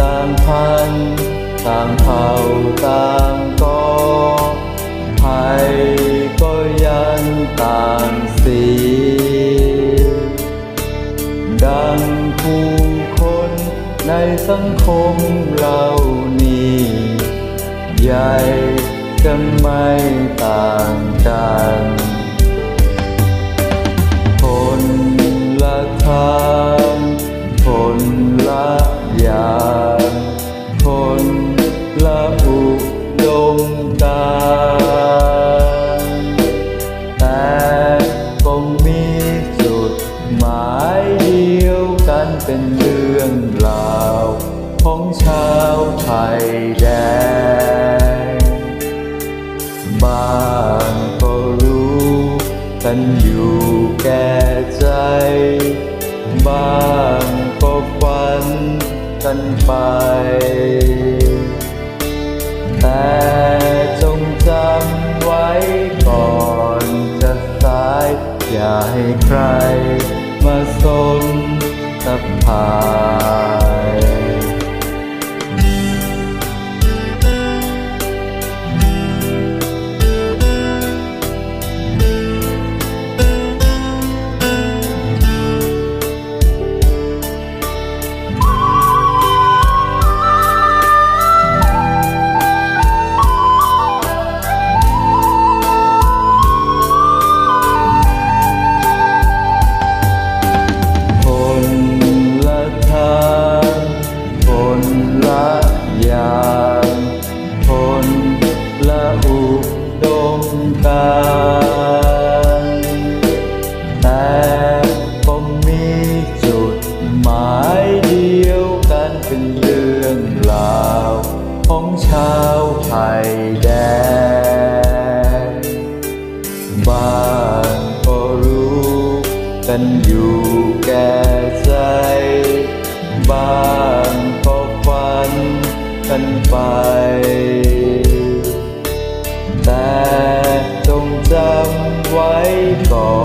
ตามพันต่างเผ่าต่างก็ไปก็ยังต่างสี ดังผู้คนในสังคมเรานี้ ใหญ่จะไม่ต่างกัน อย่างคนละอุดมการแต่ก็มีจุดหมายเดียวกันเป็นเรื่องราวของชาวไทยแดงบ้างก็รู้กันอยู่แก่ใจบ้างก็ฝัน กันไป แต่จงจำไว้ก่อนจะสาย อย่าให้ใครมาสนสะพา ของชาวไทยแดนบ้างก็รู้กันอยู่แก่ใจ บ้างก็ฝันกันไป แต่จงจำไว้ก่อน